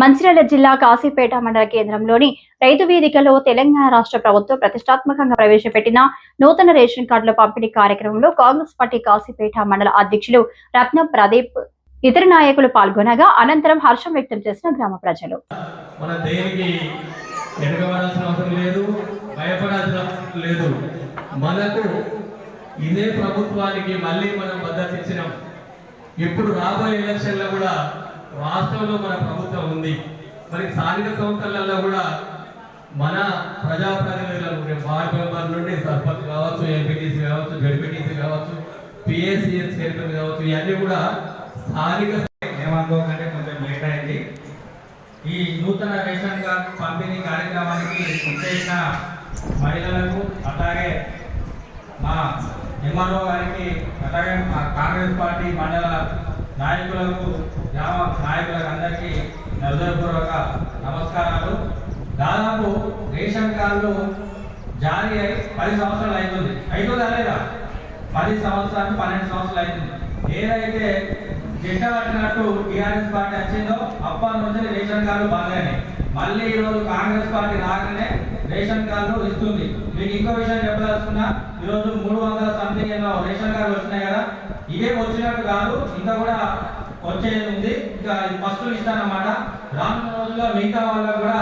మంచిర్యాల జిల్లా కాశీపేట మండల కేంద్రంలోని రైతు వేదికలో తెలంగాణ రాష్ట్ర ప్రభుత్వం ప్రతిష్టాత్మకంగా ప్రవేశపెట్టిన నూతన రేషన్ కార్డుల పంపిణీ కార్యక్రమంలో కాంగ్రెస్ పార్టీ కాశీపేట మండల అధ్యక్షులు రత్న ప్రదీప్ ఇతర నాయకులు పాల్గొనగా అనంతరం హర్షం వ్యక్తం చేసిన గ్రామ ప్రజలు. మన అవసరం లేదు లేదు. మనకు ఇదే ప్రభుత్వానికి మళ్ళీ మనం మద్దతు ఇచ్చినాం. ఇప్పుడు రాబోయే ఎలక్షన్లో కూడా రాష్ట్రంలో మన ప్రభుత్వం ఉంది. మరి స్థానిక సంస్థలలో కూడా మన ప్రజాప్రతినిధులను వార్డ్ మెంబర్ నుండి సర్పంచ్ కావచ్చు ఎంపీటీసీ కావచ్చు జడ్పీటీసీ కావచ్చు పిఎస్సిఎస్ చైర్మన్ కావచ్చు ఇవన్నీ కూడా స్థానిక ఏమనుకోకంటే కొంచెం లేట్ అయింది. ఈ నూతన రేషన్ కార్డ్ పంపిణీ కార్యక్రమానికి చేసిన మహిళలకు అలాగే మా ఎంఆర్ఓ గారికి అలాగే మా కాంగ్రెస్ పార్టీ మండల నాయకులకు గ్రామ నాయకులకు అందరికీ హృదయపూర్వక నమస్కారాలు. దాదాపు రేషన్ కార్డులు జారీ అయి పది సంవత్సరాలు అవుతుంది అవుతుందా లేదా? పది సంవత్సరాలు పన్నెండు సంవత్సరాలు అవుతుంది ఏదైతే జెండ కట్టినట్టు టీఆర్ఎస్ పార్టీ వచ్చిందో అప్పటి నుంచి రేషన్ కార్డు బాగానే. మళ్ళీ ఈరోజు కాంగ్రెస్ పార్టీ రాగానే రేషన్ కార్డు ఇస్తుంది. మీకు ఇంకో విషయం చెప్పదలుచుకున్నా ఈరోజు మూడు వందల సంథింగ్ ఏమో రేషన్ కార్డు వచ్చినాయి కదా. ఇవే వచ్చినట్టు కాదు ఇంకా కూడా వచ్చేది ఉంది. ఇంకా ఫస్ట్ లిస్ట్ అన్నమాట. రానున్న రోజుల్లో మిగతా వాళ్ళకు కూడా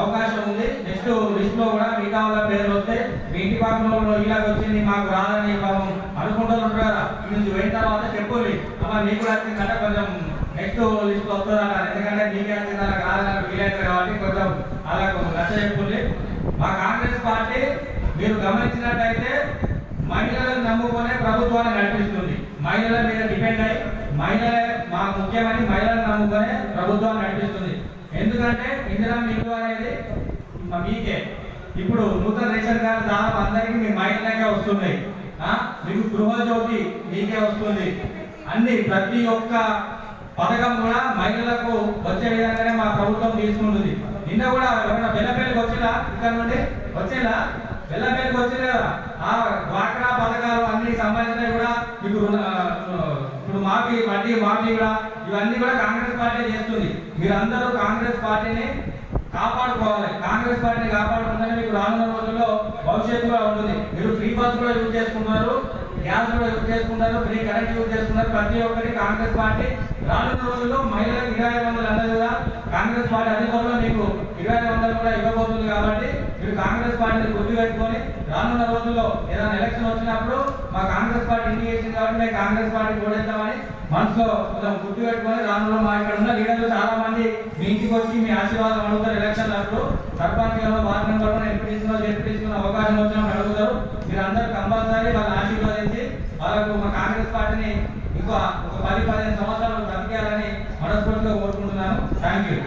అవకాశం ఉంది. నెక్స్ట్ లిస్ట్లో కూడా మిగతా వాళ్ళ పేర్లు వస్తే మీ ఇంటి పక్కన ఇలాగ వచ్చింది మాకు రాదని పాపం అనుకుంటున్నారు కదా. ఈ నుంచి పోయిన తర్వాత చెప్పండి అమ్మ మీకు కూడా వచ్చిందంటే కొంచెం నెక్స్ట్ లిస్ట్ వస్తుందట. ఎందుకంటే మీకే వచ్చింది అలా రాదని వీలైతే కాబట్టి కొంచెం అలా నచ్చ చెప్పుంది మా కాంగ్రెస్ పార్టీ మీరు గమనించినట్టయితే మహిళలను నమ్ముకునే ప్రభుత్వాన్ని నడిపిస్తుంది. మహిళల మీద డిపెండ్ అయి మహిళల మా ముఖ్యమని మహిళలు నమ్ముకునే ప్రభుత్వాన్ని నడిపిస్తుంది. ఎందుకంటే ఇందిరా మిల్లు అనేది మా మీకే. ఇప్పుడు నూతన రేషన్ కార్డు దాదాపు అందరికీ మీ మహిళలకే వస్తున్నాయి మీకు గృహజ్యోతి మీకే వస్తుంది. అన్ని ప్రతి ఒక్క పథకం కూడా మహిళలకు వచ్చే విధంగానే మా ప్రభుత్వం తీసుకుంటుంది. నిన్న కూడా ఎవరైనా బెల్లపల్లికి వచ్చేలా ఇక్కడ నుండి వచ్చేలా? బెల్లపల్లికి వచ్చింది కదా ఆ డ్వాక్రా పథకాలు అన్ని సంబంధించినవి కూడా ఇప్పుడు ఇప్పుడు మాఫీ వడ్డీ మాఫీ కూడా ఇవన్నీ కూడా కాంగ్రెస్ పార్టీ చేస్తుంది. మీరందరూ కాంగ్రెస్ పార్టీని కాపాడుకోవాలి. కాంగ్రెస్ పార్టీని కాపాడుకుంటే మీకు రానున్న రోజుల్లో భవిష్యత్తు కూడా ఉంటుంది. మీరు ఫ్రీ బస్ కూడా యూజ్ చేసుకున్నారు గ్యాస్ కూడా యూజ్ చేసుకున్నారు ఫ్రీ కరెంట్ యూజ్ చేసుకున్నారు ప్రతి ఒక్కటి కాంగ్రెస్ పార్టీ. రానున్న రోజుల్లో మహిళలకు ఇరవై వందలు అన్నది కాంగ్రెస్ పార్టీ అధికారంలో మీకు ఇరవై వందలు కూడా ఇవ్వబోతుంది. మీరు కాంగ్రెస్ పార్టీని గుర్తు పెట్టుకొని రానున్న రోజుల్లో ఏదైనా ఎలక్షన్ వచ్చినప్పుడు మా కాంగ్రెస్ పార్టీ ఇంటికి కాబట్టి మేము కాంగ్రెస్ పార్టీ ఓడేద్దామని మనసులో కొంచెం గుర్తు పెట్టుకొని రానున్న మా ఇక్కడ ఉన్న లీడర్లు చాలా మంది మీ ఇంటికి వచ్చి మీ ఆశీర్వాదం అడుగుతారు ఎలక్షన్ అప్పుడు. సర్పంచ్లో వార్డు మెంబర్లో ఎంపీటీసీలో జెడ్పీటీసీలో అవకాశం వచ్చినప్పుడు అడుగుతారు. మీరు అందరూ కంపల్సరీ వాళ్ళని ఆశీర్వదించి వాళ్ళకు మా కాంగ్రెస్ పార్టీని ఇంకో ఒక పది పదిహేను సంవత్సరాలు బ్రతికేయాలని మనస్ఫూర్తిగా కోరుకుంటున్నాను. Thank you